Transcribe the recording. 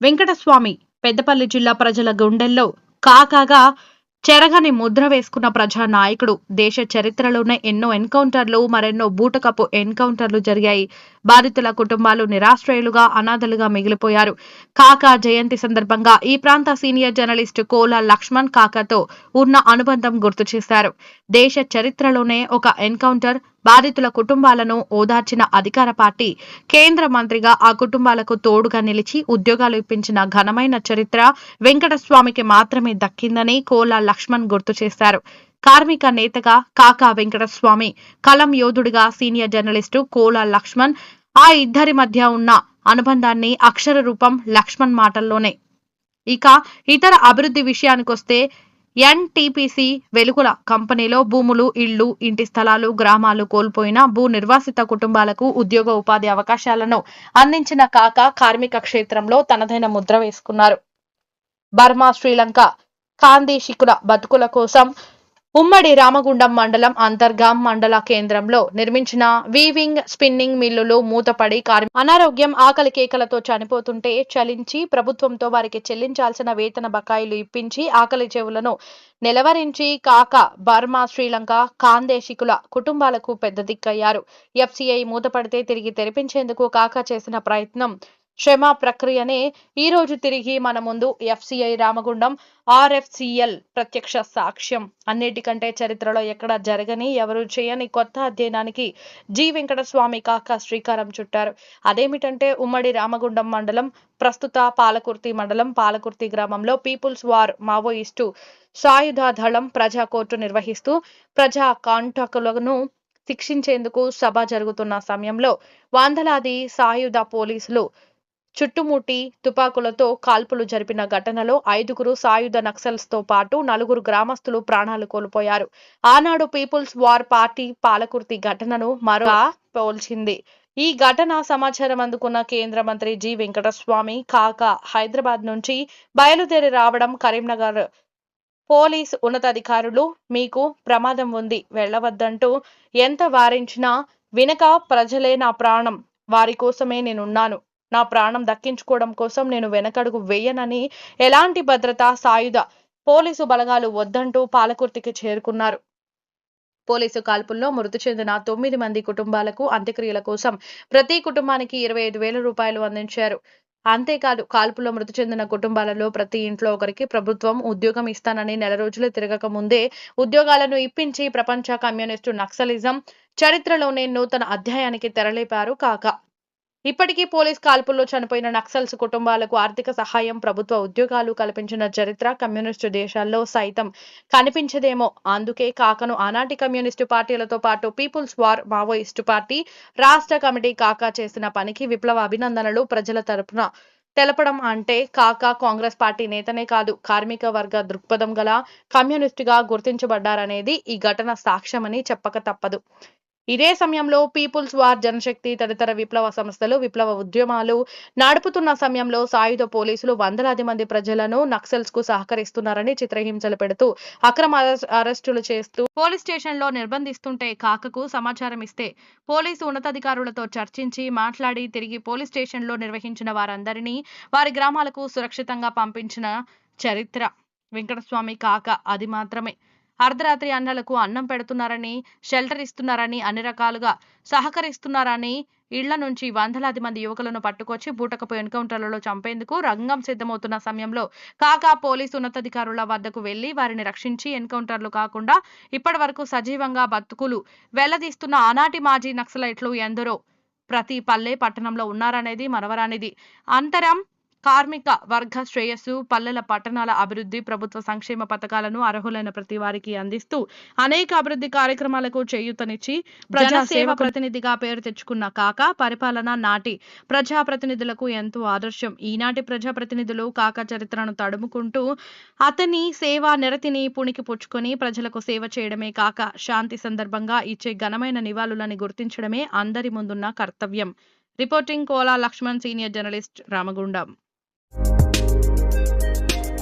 వెంకటస్వామి పెద్దపల్లి జిల్లా ప్రజల గుండెల్లో కాకాగా చెరగని ముద్ర వేసుకున్న ప్రజా నాయకుడు దేశ చరిత్రలోనే ఎన్నో ఎన్కౌంటర్లు మరెన్నో బూటకపు ఎన్కౌంటర్లు జరిగాయి. బాధితుల కుటుంబాలు నిరాశ్రయులుగా అనాథలుగా మిగిలిపోయారు. కాకా జయంతి సందర్భంగా ఈ ప్రాంత సీనియర్ జర్నలిస్టు కోల లక్ష్మణ్ కాకాతో ఉన్న అనుబంధం గుర్తు చేశారు. దేశ చరిత్రలోనే ఒక ఎన్కౌంటర్ బాధితుల కుటుంబాలను ఓదార్చిన అధికార పార్టీ కేంద్ర మంత్రిగా ఆ కుటుంబాలకు తోడుగా నిలిచి ఉద్యోగాలు ఇప్పించిన ఘనమైన చరిత్ర వెంకటస్వామికి మాత్రమే దక్కిందని కోలా లక్ష్మణ్ గుర్తు చేశారు. కార్మిక నేతగా కాకా వెంకటస్వామి కలం యోధుడిగా సీనియర్ జర్నలిస్టు కోలా లక్ష్మణ్ ఆ ఇద్దరి మధ్య ఉన్న అనుబంధాన్ని అక్షర రూపం లక్ష్మణ్ మాటల్లోనే. ఇక ఇతర అభివృద్ధి విషయానికొస్తే ఎన్టీపీసీ వెలుగుల కంపెనీలో భూములు ఇళ్ళు ఇంటి స్థలాలు గ్రామాలు కోల్పోయిన భూ నిర్వాసిత కుటుంబాలకు ఉద్యోగ ఉపాధి అవకాశాలను అందించిన కాక కార్మిక క్షేత్రంలో తనదైన ముద్ర వేసుకున్నారు. బర్మా శ్రీలంక కాందేశికుల బతుకుల కోసం ఉమ్మడి రామగుండం మండలం అంతర్గాం మండల కేంద్రంలో నిర్మించిన వీవింగ్ స్పిన్నింగ్ మిల్లులు మూతపడి కార్మి అనారోగ్యం ఆకలి కేకలతో చనిపోతుంటే చలించి ప్రభుత్వంతో వారికి చెల్లించాల్సిన వేతన బకాయిలు ఇప్పించి ఆకలి చెవులను నిలవరించి కాక బర్మా శ్రీలంక కాందేశికుల కుటుంబాలకు పెద్ద దిక్కయ్యారు. ఎఫ్సిఐ మూతపడితే తిరిగి తెరిపించేందుకు కాక చేసిన ప్రయత్నం క్షమా ప్రక్రియనే ఈ రోజు తిరిగి మన ముందు ఎఫ్సిఐ రామగుండం ఆర్ఎఫ్సిఎల్ ప్రత్యక్ష సాక్ష్యం. అన్నిటికంటే చరిత్రలో ఎక్కడ జరగని ఎవరు చేయని కొత్త అధ్యయనానికి జి. వెంకటస్వామి కాక శ్రీకారం చుట్టారు. అదేమిటంటే ఉమ్మడి రామగుండం మండలం ప్రస్తుత పాలకుర్తి మండలం పాలకుర్తి గ్రామంలో పీపుల్స్ వార్ మావోయిస్టు సాయుధ దళం ప్రజా కోర్టు నిర్వహిస్తూ ప్రజా కాంటకులను శిక్షించేందుకు సభ జరుగుతున్న సమయంలో వందలాది సాయుధ పోలీసులు చుట్టుముట్టి తుపాకులతో కాల్పులు జరిపిన ఘటనలో ఐదుగురు సాయుధ నక్సల్స్తో పాటు నలుగురు గ్రామస్తులు ప్రాణాలు కోల్పోయారు. ఆనాడు పీపుల్స్ వార్ పార్టీ పాలకుర్తి ఘటనను మరో పోల్చింది. ఈ ఘటన సమాచారం అందుకున్న కేంద్ర మంత్రి జి వెంకటస్వామి కాక హైదరాబాద్ నుంచి బయలుదేరి రావడం కరీంనగర్ పోలీస్ ఉన్నతాధికారులు మీకు ప్రమాదం ఉంది వెళ్ళవద్దంటూ ఎంత వారించినా వినక ప్రజలే నా ప్రాణం వారి కోసమే నేనున్నాను. నా ప్రాణం దక్కించుకోవడం కోసం నేను వెనకడుగు వేయనని ఎలాంటి భద్రత సాయుధ పోలీసు బలగాలు వద్దంటూ పాలకుర్తికి చేరుకున్నారు. పోలీసు కాల్పుల్లో మృతి చెందిన తొమ్మిది మంది కుటుంబాలకు అంత్యక్రియల కోసం ప్రతి కుటుంబానికి ఇరవై ఐదు వేల రూపాయలు అందించారు. అంతేకాదు కాల్పులో మృతి చెందిన కుటుంబాలలో ప్రతి ఇంట్లో ఒకరికి ప్రభుత్వం ఉద్యోగం ఇస్తానని నెల రోజులు తిరగక ముందే ఉద్యోగాలను ఇప్పించి ప్రపంచ కమ్యూనిస్టు నక్సలిజం చరిత్రలోనే నూతన అధ్యాయానికి తెరలేపారు కాక. ఇప్పటికీ పోలీస్ కాల్పుల్లో చనిపోయిన నక్సల్స్ కుటుంబాలకు ఆర్థిక సహాయం ప్రభుత్వ ఉద్యోగాలు కల్పించిన చరిత్ర కమ్యూనిస్టు దేశాల్లో సైతం కనిపించదేమో. అందుకే కాకను ఆనాటి కమ్యూనిస్టు పార్టీలతో పాటు పీపుల్స్ వార్ మావోయిస్టు పార్టీ రాష్ట్ర కమిటీ కాకా చేసిన పనికి విప్లవ అభినందనలు ప్రజల తరపున తెలపడం అంటే కాకా కాంగ్రెస్ పార్టీ నేతనే కాదు కార్మిక వర్గ దృక్పథం గల కమ్యూనిస్టుగా గుర్తించబడ్డారనేది ఈ ఘటన సాక్ష్యమని చెప్పక తప్పదు. ఇదే సమయంలో పీపుల్స్ వార్ జనశక్తి తదితర విప్లవ సంస్థలు విప్లవ ఉద్యమాలు నడుపుతున్న సమయంలో సాయుధ పోలీసులు వందలాది మంది ప్రజలను నక్సల్స్కు సహకరిస్తున్నారని చిత్రహింసలు పెడుతూ అక్రమ అరెస్టులు చేస్తూ పోలీస్ స్టేషన్లో నిర్బంధిస్తుంటే కాకకు సమాచారం ఇస్తే పోలీసు ఉన్నతాధికారులతో చర్చించి మాట్లాడి తిరిగి పోలీస్ స్టేషన్లో నిర్వహించిన వారందరినీ వారి గ్రామాలకు సురక్షితంగా పంపించిన చరిత్ర. వెంకటస్వామి కాక అది మాత్రమే. అర్ధరాత్రి అన్నలకు అన్నం పెడుతున్నారని షెల్టర్ ఇస్తున్నారని అన్ని రకాలుగా సహకరిస్తున్నారని ఇళ్ళ నుంచి వందలాది మంది యువకులను పట్టుకొచ్చి బూటకపు ఎన్కౌంటర్లలో చంపేందుకు రంగం సిద్ధమవుతున్న సమయంలో కాకా పోలీసు ఉన్నతాధికారుల వద్దకు వెళ్ళి వారిని రక్షించి ఎన్కౌంటర్లు కాకుండా ఇప్పటి వరకు సజీవంగా బతుకులు వెల్లదీస్తున్న ఆనాటి మాజీ నక్సలైట్లు ఎందరో. ప్రతి పల్లె పట్టణంలో ఉన్నారనేది మరవరానిది. అంతరం కార్మిక వర్గ శ్రేయస్సు పల్లెల పట్టణాల అభివృద్ధి ప్రభుత్వ సంక్షేమ పథకాలను అర్హులైన ప్రతి వారికి అందిస్తూ అనేక అభివృద్ధి కార్యక్రమాలకు చేయూతనిచ్చి ప్రజా సేవ ప్రతినిధిగా పేరు తెచ్చుకున్న కాక పరిపాలన నాటి ప్రజా ప్రతినిధులకు ఎంతో ఆదర్శం. ఈనాటి ప్రజా ప్రతినిధులు కాక చరిత్రను తడుముకుంటూ అతని సేవా నిరతిని పుణికి పుచ్చుకొని ప్రజలకు సేవ చేయడమే కాక శాంతి సందర్భంగా ఇచ్చే ఘనమైన నివాళులని గుర్తించడమే అందరి ముందున్న కర్తవ్యం. Reporting Kola Laxman senior journalist Ramagundam.